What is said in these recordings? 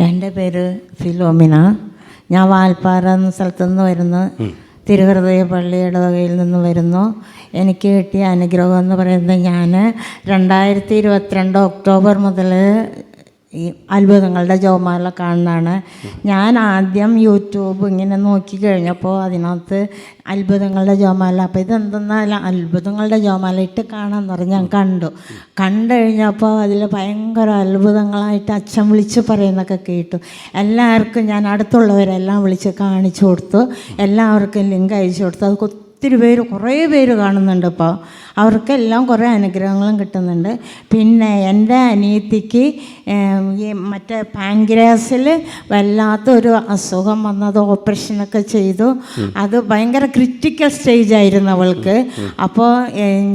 എന്റെ പേര് ഫിലോമിന. ഞാൻ വാൽപ്പാറ എന്ന സ്ഥലത്തു നിന്ന് വരുന്നു. തിരുഹൃദയ പള്ളിയുടെ വകയിൽ നിന്ന് വരുന്നു. എനിക്ക് കിട്ടിയ അനുഗ്രഹം എന്ന് പറയുന്നത് ഞാൻ രണ്ടായിരത്തി ഇരുപത്തിരണ്ട് ഒക്ടോബർ മുതൽ ഈ അത്ഭുതങ്ങളുടെ ജോമാല കാണുന്നതാണ്. ഞാൻ ആദ്യം യൂട്യൂബ് ഇങ്ങനെ നോക്കി കഴിഞ്ഞപ്പോൾ അതിനകത്ത് അത്ഭുതങ്ങളുടെ ജോമാല അപ്പോൾ ഇതെന്തെന്നാൽ അത്ഭുതങ്ങളുടെ ജോമാല ഇട്ട് കാണാമെന്ന് പറഞ്ഞ് ഞാൻ കണ്ടു. കണ്ടു കഴിഞ്ഞപ്പോൾ അതിൽ ഭയങ്കര അത്ഭുതങ്ങളായിട്ട് അച്ഛൻ വിളിച്ച് പറയുന്നൊക്കെ കേട്ടു. എല്ലാവർക്കും ഞാൻ അടുത്തുള്ളവരെല്ലാം വിളിച്ച് കാണിച്ചു കൊടുത്തു. എല്ലാവർക്കും ലിങ്ക് അയച്ചു കൊടുത്തു. അത് ഒത്തിരി പേര് കുറേ പേര് കാണുന്നുണ്ട് ഇപ്പോൾ അവർക്കെല്ലാം കുറേ അനുഗ്രഹങ്ങളും കിട്ടുന്നുണ്ട്. പിന്നെ എന്റെ അനിയത്തിക്ക് ഈ മറ്റേ പാങ്ക്രാസിൽ വല്ലാത്തൊരു അസുഖം വന്നത് ഓപ്പറേഷനൊക്കെ ചെയ്തു. അത് ഭയങ്കര ക്രിറ്റിക്കൽ സ്റ്റേജ് ആയിരുന്നു അവൾക്ക് അപ്പോൾ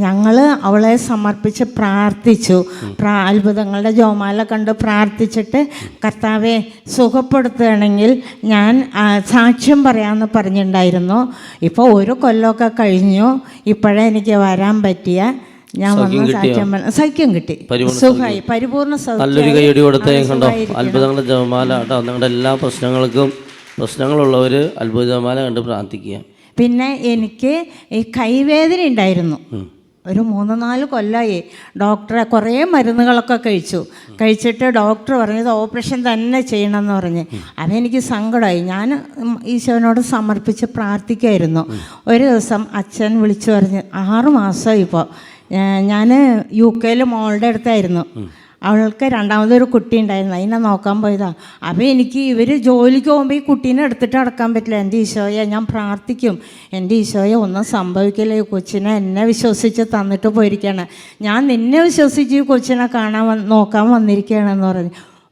ഞങ്ങൾ അവളെ സമർപ്പിച്ച് പ്രാർത്ഥിച്ചു. പ്രാ അത്ഭുതങ്ങളുടെ ജോമാല കണ്ട് പ്രാർത്ഥിച്ചിട്ട് കർത്താവെ സുഖപ്പെടുത്തുകയാണെങ്കിൽ ഞാൻ സാക്ഷ്യം പറയാമെന്ന് പറഞ്ഞിട്ടുണ്ടായിരുന്നു. ഇപ്പോൾ ഒരു കൊല്ലമൊക്കെ കഴിഞ്ഞു. ഇപ്പോഴേ എനിക്ക് വരാൻ പറ്റിയ ഞാൻ വന്ന സഖ്യം സാക്ഷ്യം കിട്ടി. സുഖമായി പരിപൂർണ നല്ലൊരു. കൈയടി കൊടുത്തേ കണ്ടോ. അത്ഭുതങ്ങളുടെ ജപമാല കേട്ടോ നിങ്ങളുടെ എല്ലാ പ്രശ്നങ്ങൾക്കും പ്രശ്നങ്ങളുള്ളവർ അത്ഭുത ജപമാല കണ്ട് പ്രാർത്ഥിക്കുക. പിന്നെ എനിക്ക് ഈ കൈവേദന ഉണ്ടായിരുന്നു. ഒരു മൂന്ന് നാല് കൊല്ലമായി ഡോക്ടറെ കുറേ മരുന്നുകളൊക്കെ കഴിച്ചു. കഴിച്ചിട്ട് ഡോക്ടർ പറഞ്ഞത് ഓപ്പറേഷൻ തന്നെ ചെയ്യണമെന്ന് പറഞ്ഞ്. അതെനിക്ക് സങ്കടമായി. ഞാൻ ഈശോനോട് സമർപ്പിച്ച് പ്രാർത്ഥിക്കുമായിരുന്നു ഒരു ദിവസം അച്ഛൻ വിളിച്ചു പറഞ്ഞ് ആറ് ഇപ്പോൾ ഞാൻ യു കെയിൽ മോളുടെ അടുത്തായിരുന്നു. അവൾക്ക് രണ്ടാമതൊരു കുട്ടി ഉണ്ടായിരുന്നു. അതിനെ നോക്കാൻ പോയതാ. അപ്പോൾ എനിക്ക് ഇവർ ജോലിക്ക് പോകുമ്പോൾ ഈ കുട്ടീനെ എടുത്തിട്ട് അടക്കാൻ പറ്റില്ല. എന്റെ ഈശോയെ ഞാൻ പ്രാർത്ഥിക്കും. എന്റെ ഈശോയെ ഒന്നും സംഭവിക്കില്ല. ഈ കൊച്ചിനെ എന്നെ വിശ്വസിച്ച് തന്നിട്ട് പോയിരിക്കുകയാണ്. ഞാൻ നിന്നെ വിശ്വസിച്ച് ഈ കൊച്ചിനെ കാണാൻ നോക്കാൻ വന്നിരിക്കുകയാണെന്ന് പറഞ്ഞു.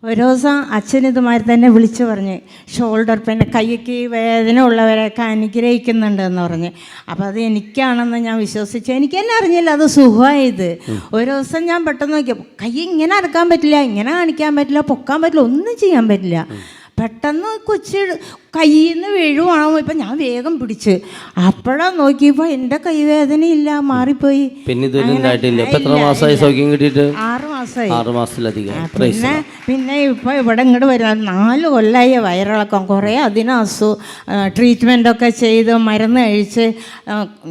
ഒരു ദിവസം അച്ഛൻ ഇതുമാതിരി തന്നെ വിളിച്ചു പറഞ്ഞ്. ഷോൾഡർ പെയിൻ കൈക്ക് വേദന ഉള്ളവരെയൊക്കെ അനുഗ്രഹിക്കുന്നുണ്ട് എന്ന് പറഞ്ഞ്. അപ്പോൾ അത് എനിക്കാണെന്ന് ഞാൻ വിശ്വസിച്ചു. എനിക്ക് തന്നെ അറിഞ്ഞില്ല അത് സുഖമായത് ഒരു ദിവസം ഞാൻ പെട്ടെന്ന് നോക്കിയപ്പോൾ കൈ ഇങ്ങനെ അടക്കാൻ പറ്റില്ല ഇങ്ങനെ കാണിക്കാൻ പറ്റില്ല പൊക്കാൻ പറ്റില്ല ഒന്നും ചെയ്യാൻ പറ്റില്ല. പെട്ടെന്ന് കൊച്ചി കയ്യിൽ നിന്ന് വീഴുവാണോ? ഇപ്പം ഞാൻ വേഗം പിടിച്ച്. അപ്പോഴാണ് നോക്കിയപ്പോൾ എന്റെ കൈവേദനയില്ല മാറിപ്പോയി. പിന്നെ ആ മാസമായി സൗഖ്യം കിട്ടിയിട്ട്? മാസമായി ആറ് മാസത്തിലധികം പിന്നെ പിന്നെ ഇപ്പോൾ ഇവിടെ ഇങ്ങോട്ട് വരാൻ നാല് കൊല്ലമായി വയറിളക്കം. കുറേ അതിന് അസു ഒക്കെ ചെയ്ത് മരുന്ന് കഴിച്ച്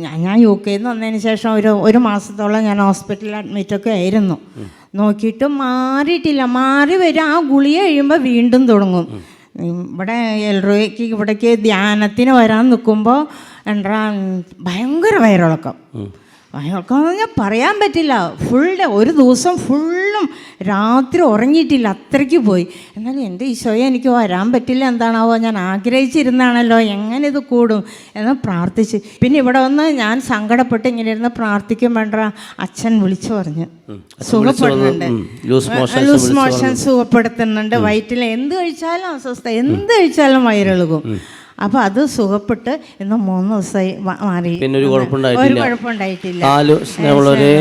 ഞാൻ ഞാൻ യു കെയിൽ നിന്ന് വന്നതിന് ശേഷം ഒരു ഒരു മാസത്തോളം ഞാൻ ഹോസ്പിറ്റലിൽ അഡ്മിറ്റൊക്കെ ആയിരുന്നു. നോക്കിയിട്ട് മാറിയിട്ടില്ല. മാറി വരും ആ ഗുളിക കഴിയുമ്പോൾ വീണ്ടും തുടങ്ങും. ഇവിടെ എൽറോയ്ക്ക് ഇവിടേക്ക് ധ്യാനത്തിന് വരാൻ നിൽക്കുമ്പോൾ എന്താ ഭയങ്കര വയറിളക്കം. വയറിളക്കം എന്ന് പറയാൻ പറ്റില്ല. ഫുൾ ഡേ ഒരു ദിവസം ഫുള്ളും രാത്രി ഉറങ്ങിയിട്ടില്ല. അത്രയ്ക്ക് പോയി. എന്നാലും എന്റെ ഈശോയെ എനിക്ക് വരാൻ പറ്റില്ല എന്താണാവോ. ഞാൻ ആഗ്രഹിച്ചിരുന്നാണല്ലോ എങ്ങനെ ഇത് കൂടും എന്ന് പ്രാർത്ഥിച്ച്. പിന്നെ ഇവിടെ വന്ന് ഞാൻ സങ്കടപ്പെട്ട് ഇങ്ങനെ ഇരുന്ന് പ്രാർത്ഥിക്കും വേണ്ട. അച്ഛൻ വിളിച്ചു പറഞ്ഞു. സുഖപ്പെടുന്നുണ്ട്. ലൂസ് മോഷൻ സുഖപ്പെടുത്തുന്നുണ്ട്. വയറ്റിൽ എന്ത് കഴിച്ചാലും അസ്വസ്ഥ. എന്ത് കഴിച്ചാലും വയറിളകും. അപ്പോൾ അത് സുഖപ്പെട്ട് ഇന്ന് മൂന്ന് ദിവസമായി മാറി. പിന്നെ ഒരു ഒരു കുഴപ്പമുണ്ടായിട്ടില്ല. കുഴപ്പമുണ്ടായിട്ടില്ല നാല് സ്നേഹമുള്ളവരെ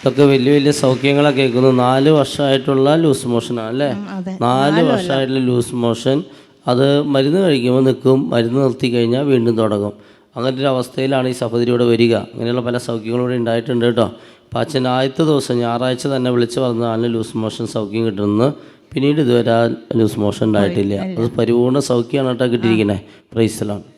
ഇതൊക്കെ വലിയ വലിയ സൗഖ്യങ്ങളൊക്കെ കേൾക്കുന്നു നാല് വർഷമായിട്ടുള്ള ലൂസ് മോഷനാണ് അല്ലേ? അതെ. നാല് വർഷമായിട്ടുള്ള ലൂസ് മോഷൻ. അത് മരുന്ന് കഴിക്കുമ്പോൾ നിൽക്കും മരുന്ന് നിർത്തി കഴിഞ്ഞാൽ വീണ്ടും തുടങ്ങും. അങ്ങനത്തെ ഒരു അവസ്ഥയിലാണ് ഈ സഹോദരിയോട് വരിക. അങ്ങനെയുള്ള പല സൗഖ്യങ്ങളും ഇവിടെ ഉണ്ടായിട്ടുണ്ട് കേട്ടോ. അപ്പം അച്ഛൻ ആദ്യത്തെ ദിവസം ഞായറാഴ്ച തന്നെ വിളിച്ച് പറഞ്ഞതാണ് ലൂസ് മോഷൻ സൗഖ്യം കിട്ടുന്നത് പിന്നീട് ഇതുവരെ ആ ലൂസ് മോഷൻ ഉണ്ടായിട്ടില്ല. അത് പരിപൂർണ സൗഖ്യമാണ് കേട്ടോ കിട്ടിയിരിക്കുന്നത് പ്രൈസലാണ്